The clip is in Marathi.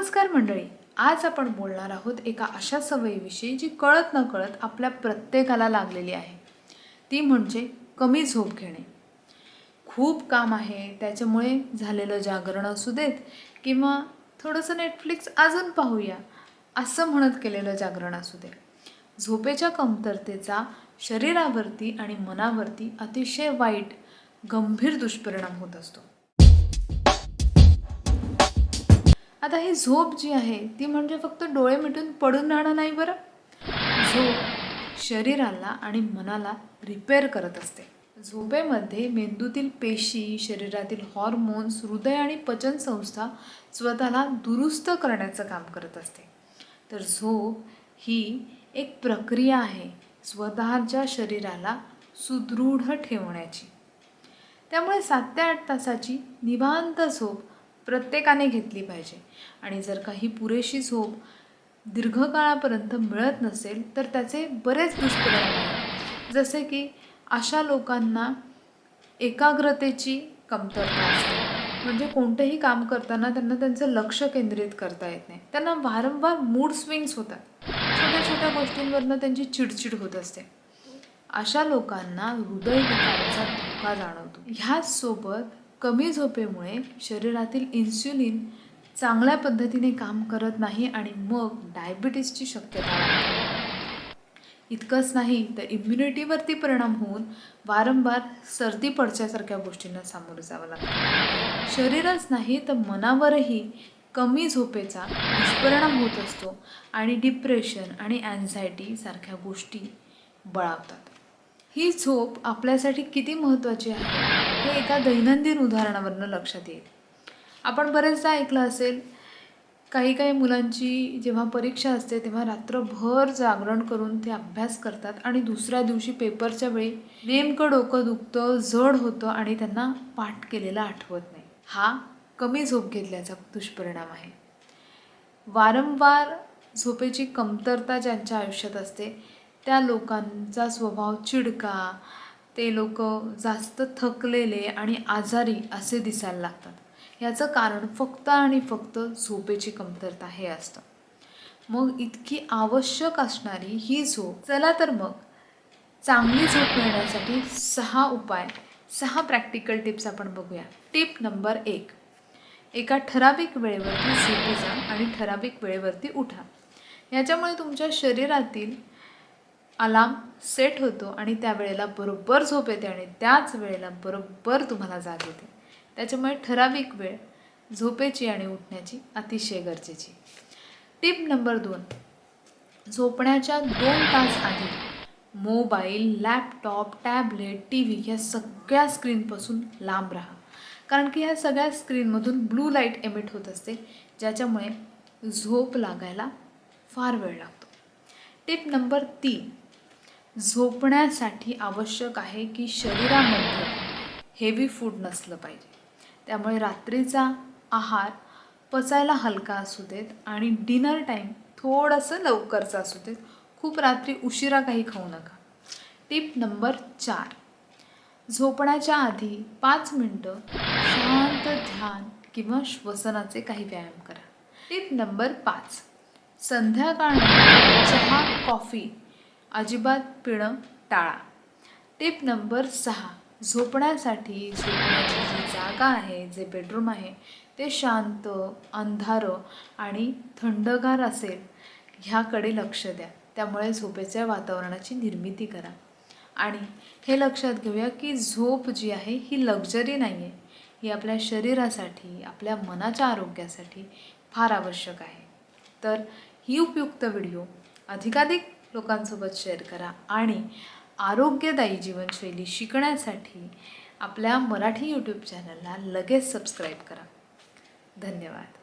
नमस्कार मंडळी. आज आपण बोलणार आहोत एका अशा सवयीविषयी जी कळत न कळत आपल्या प्रत्येकाला लागलेली आहे. ती म्हणजे कमी झोप घेणे. खूप काम आहे त्याच्यामुळे झालेलं जागरण असू देत किंवा थोडंसं नेटफ्लिक्स अजून पाहूया असं म्हणत केलेलं जागरण असू दे झोपेच्या कमतरतेचा शरीरावरती आणि मनावरती अतिशय वाईट गंभीर दुष्परिणाम होत असतो. आता ही झोप जी आहे ती म्हणजे फक्त डोळे मिटून पडून राहणं नाही बरं? झोप शरीराला आणि मनाला रिपेअर करत असते. झोपेमध्ये मेंदूतील पेशी शरीरातील हॉर्मोन्स हृदय आणि पचनसंस्था स्वतःला दुरुस्त करण्याचं काम करत असते. तर झोप ही एक प्रक्रिया आहे स्वतःच्या शरीराला सुदृढ ठेवण्याची. त्यामुळे सात ते आठ तासाची निवांत झोप प्रत्येकाने घेतली पाहिजे. आणि जर काही पुरेशी झोप दीर्घकाळापर्यंत मिळत नसेल तर त्याचे बरेच दुष्परिणाम आहेत. जसे की अशा लोकांना एकाग्रतेची कमतरता असते. म्हणजे कोणतंही काम करताना त्यांना त्यांचं लक्ष केंद्रित करता येत नाही. त्यांना वारंवार मूड स्विंग्स होतात. छोट्या छोट्या गोष्टींवरनं त्यांची चिडचिड होत असते. अशा लोकांना हृदयविकाराचा धोका जाणवतो. ह्याचसोबत कमी झोपेमुळे शरीरातील इन्स्युलिन चांगल्या पद्धतीने काम करत नाही आणि मग डायबिटीसची शक्यता वाढते. इतकंच नाही तर इम्युनिटीवरती परिणाम होऊन वारंवार सर्दी पडच्यासारख्या गोष्टींना सामोरं जावं लागतं. शरीरच नाही तर मनावरही कमी झोपेचा दुष्परिणाम होत असतो आणि डिप्रेशन आणि अँझायटी सारख्या गोष्टी बळावतात. ही झोप आपल्यासाठी किती महत्त्वाची आहे? हे एका दैनंदिन उदाहरणावरनं लक्षात येईल. आपण बरेचदा ऐकलं असेल काही काही मुलांची जेव्हा परीक्षा असते तेव्हा रात्रभर जागरण करून ते अभ्यास करतात आणि दुसऱ्या दिवशी पेपरच्या वेळी नेमकं डोकं दुखतं जड होतं आणि त्यांना पाठ केलेला आठवत नाही. हा कमी झोप घेतल्याचा दुष्परिणाम आहे. वारंवार झोपेची कमतरता ज्यांच्या आयुष्यात असते त्या लोकांचा स्वभाव चिडका ते लोक जास्त थकलेले आणि आजारी असे दिसायला लागतात. याचं कारण फक्त आणि फक्त झोपेची कमतरता हे असतं. मग इतकी आवश्यक असणारी ही झोप चला तर मग चांगली झोप मिळण्यासाठी सहा उपाय सहा प्रॅक्टिकल टिप्स आपण बघूया. टिप नंबर एक एका ठराविक वेळेवरती झोपी जा आणि ठराविक वेळेवरती उठा. याच्यामुळे तुमच्या शरीरातील अलार्म सेट होतो आणि त्या वेळेला बरोबर झोप येते आणि त्याच वेळेला बरोबर तुम्हाला जाग येते. त्याच्यामुळे ठराविक वेळ झोपेची आणि उठण्याची अतिशय गरजेची. टिप नंबर दोन. झोपण्याच्या दोन तास आधी mobile laptop tablet T V या सगळ्या स्क्रीनपासून लांब राहा. कारण की ह्या सगळ्या स्क्रीनमधून ब्लू लाइट एमिट होत असते ज्याच्यामुळे झोप लागायला फार वेळ लागतो. टिप नंबर तीन. झोपण्यासाठी आवश्यक आहे की शरीरामध्ये हेवी फूड नसलं पाहिजे. त्यामुळे रात्रीचा आहार पचायला हलका असू देत आणि डिनर टाईम थोडंसं लवकरचं असू देत. खूप रात्री उशिरा काही खाऊ नका. टिप नंबर चार. झोपण्याच्या आधी पाच मिनटं शांत ध्यान किंवा श्वसनाचे काही व्यायाम करा. टिप नंबर पाच. संध्याकाळ चहा कॉफी अजिबात पिणं टाळा. टिप नंबर सहा. झोपण्यासाठी झोपण्याची जी जागा आहे जे बेडरूम आहे ते शांत अंधारं आणि थंडगार असेल ह्याकडे लक्ष द्या. त्यामुळे झोपेच्या वातावरणाची निर्मिती करा. आणि हे लक्षात घेऊया की झोप जी आहे ही लक्झरी नाही आहे ही आपल्या शरीरासाठी आपल्या मनाच्या आरोग्यासाठी फार आवश्यक आहे. तर ही उपयुक्त व्हिडिओ अधिकाधिक लोकांसोबत शेअर करा आणि आरोग्यदायी जीवनशैली शिकण्यासाठी आपल्या मराठी यूट्यूब चॅनलला लगेच सबस्क्राईब करा. धन्यवाद.